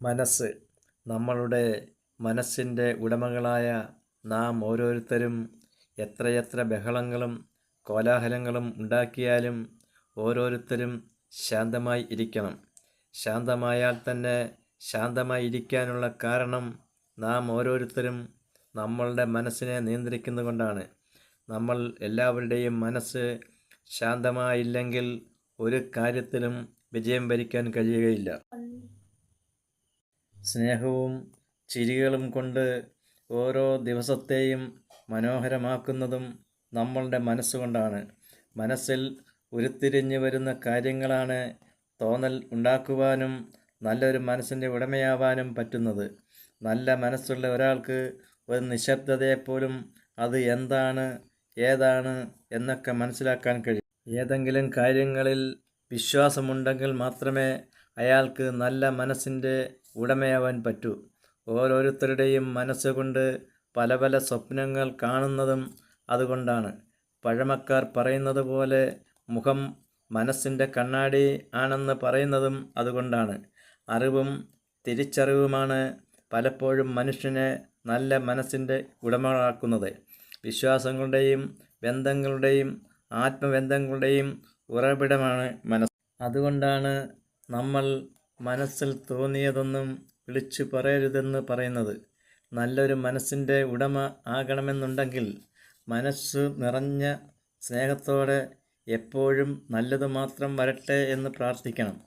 മനസ്സ് നമ്മളുടെ മനസ്സിന്റെ ഉടമകളായ നാം ഓരോരുത്തരും എത്രയെത്ര ബഹളങ്ങളും കോലാഹലങ്ങളും ഉണ്ടാക്കിയാലും ഓരോരുത്തരും ശാന്തമായി ഇരിക്കണം. ശാന്തമായാൽ തന്നെ ശാന്തമായി ഇരിക്കാനുള്ള കാരണം നാം ഓരോരുത്തരും നമ്മളുടെ മനസ്സിനെ നിയന്ത്രിക്കുന്നതുകൊണ്ടാണ് നമ്മൾ എല്ലാവരുടെയും മനസ്സ് ശാന്തമായില്ലെങ്കിൽ ഒരു കാര്യത്തിലും വിജയം ഭരിക്കാൻ കഴിയുകയില്ല. സ്നേഹവും ചിരികളും കൊണ്ട് ഓരോ ദിവസത്തെയും മനോഹരമാക്കുന്നതും നമ്മളുടെ മനസ്സുകൊണ്ടാണ്. മനസ്സിൽ ഉരുത്തിരിഞ്ഞു വരുന്ന കാര്യങ്ങളാണ് തോന്നൽ ഉണ്ടാക്കുവാനും നല്ലൊരു മനസ്സിന്റെ ഉടമയാവാനും പറ്റുന്നത്. നല്ല മനസ്സുള്ള ഒരാൾക്ക് ഒരു നിശബ്ദതയെപ്പോലും അത് എന്താണ് ഏതാണ് എന്നൊക്കെ മനസ്സിലാക്കാൻ കഴിയും. ഏതെങ്കിലും കാര്യങ്ങളിൽ വിശ്വാസമുണ്ടെങ്കിൽ മാത്രമേ അയാൾക്ക് നല്ല മനസ്സിന്റെ ഉടമയാവാൻ പറ്റൂ. ഓരോരുത്തരുടെയും മനസ്സുകൊണ്ട് പല പല സ്വപ്നങ്ങൾ കാണുന്നതും അതുകൊണ്ടാണ്. പഴമക്കാർ പറയുന്നത് പോലെ മുഖം മനസ്സിന്റെ കണ്ണാടി ആണെന്ന് പറയുന്നതും അതുകൊണ്ടാണ്. അറിവും തിരിച്ചറിവുമാണ് പലപ്പോഴും മനുഷ്യനെ നല്ല മനസ്സിന്റെ ഉടമകളാക്കുന്നത്. വിശ്വാസങ്ങളുടെയും ബന്ധങ്ങളുടെയും ആത്മബന്ധങ്ങളുടെയും ഉറവിടമാണ് മനസ്സ്. അതുകൊണ്ടാണ് നമ്മൾ മനസ്സിൽ തോന്നിയതൊന്നും വിളിച്ചു പറയരുതെന്ന് പറയുന്നത്. നല്ലൊരു മനസ്സിന്റെ ഉടമ ആകണമെന്നുണ്ടെങ്കിൽ മനസ്സ് നിറഞ്ഞ സ്നേഹത്തോടെ എപ്പോഴും നല്ലത് മാത്രം വരട്ടെ എന്ന് പ്രാർത്ഥിക്കണം.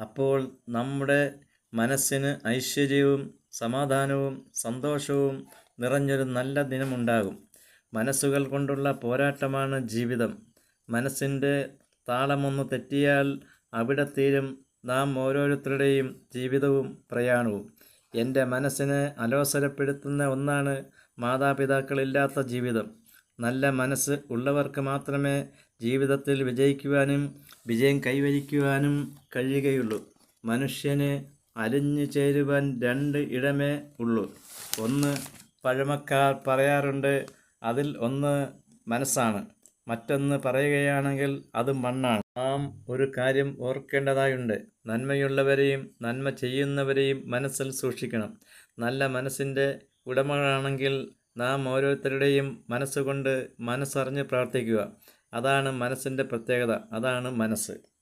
അപ്പോൾ നമ്മുടെ മനസ്സിന് ഐശ്വര്യവും സമാധാനവും സന്തോഷവും നിറഞ്ഞൊരു നല്ല ദിനമുണ്ടാകും. മനസ്സുകൾ കൊണ്ടുള്ള പോരാട്ടമാണ് ജീവിതം. മനസ്സിന്റെ താളമൊന്ന് തെറ്റിയാൽ അവിടെ തീരും നാം ഓരോരുത്തരുടെയും ജീവിതവും പ്രയാണവും. എന്റെ മനസ്സിനെ അലോസരപ്പെടുത്തുന്ന ഒന്നാണ് മാതാപിതാക്കളില്ലാത്ത ജീവിതം. നല്ല മനസ്സ് ഉള്ളവർക്ക് മാത്രമേ ജീവിതത്തിൽ വിജയിക്കുവാനും വിജയം കൈവരിക്കുവാനും കഴിയുകയുള്ളൂ. മനുഷ്യന് അലിഞ്ഞു ചേരുവാൻ രണ്ട് ഇടമേ ഉള്ളൂ. ഒന്ന് പഴമക്കാർ പറയാറുണ്ട് അതിൽ ഒന്ന് മനസ്സാണ്. മറ്റൊന്ന് പറയുകയാണെങ്കിൽ അത് മണ്ണാണ്. നാം ഒരു കാര്യം ഓർക്കേണ്ടതായുണ്ട്. നന്മയുള്ളവരെയും നന്മ ചെയ്യുന്നവരെയും മനസ്സിൽ സൂക്ഷിക്കണം. നല്ല മനസ്സിന്റെ ഉടമകളാണെങ്കിൽ നാം ഓരോരുത്തരുടെയും മനസ്സുകൊണ്ട് മനസ്സറിഞ്ഞ് പ്രാർത്ഥിക്കുക. അതാണ് മനസ്സിന്റെ പ്രത്യേകത. അതാണ് മനസ്സ്.